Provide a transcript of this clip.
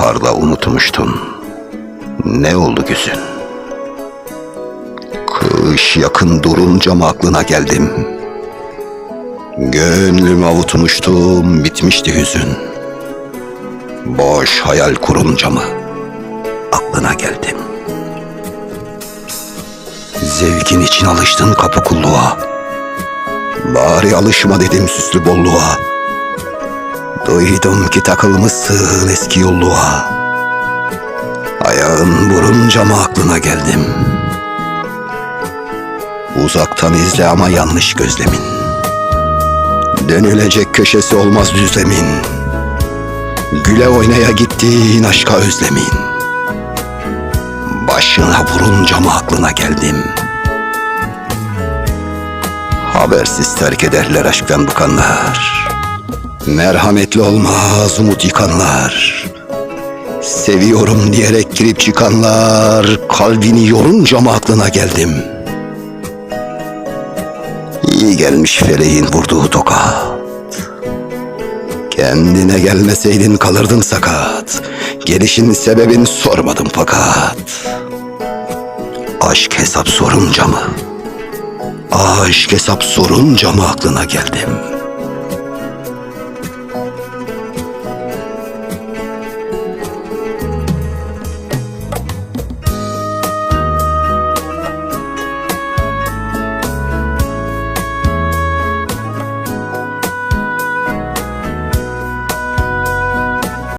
baharda unutmuştun. Ne oldu güzün? Kış yakın durunca mı aklına geldim? Gönlümü avutmuştum, bitmişti hüzün. Boş hayal kurunca mı aklına geldim? Zevkin için alıştın kapı kulluğa. Bari alışma dedim süslü bolluğa. Duydum ki takılmışsın eski yolluğa. Ayağın vurunca mı aklına geldim? Uzaktan izle ama yanlış gözlemin. Dönülecek köşesi olmaz düzlemin. Güle oynaya gittiğin aşka özlemin. Başına vurunca mı aklına geldim? Habersiz terk ederler aşktan bıkanlar. Merhametli olmaz umut yıkanlar. Seviyorum diyerek girip çıkanlar. Kalbini yorunca mı aklına geldim? İyi gelmiş feleğin vurduğu tokat. Kendine gelmeseydin kalırdın sakat. Gelişin sebebini sormadım fakat. Aşk hesap sorunca mı? Aşk hesap sorunca mı aklına geldim?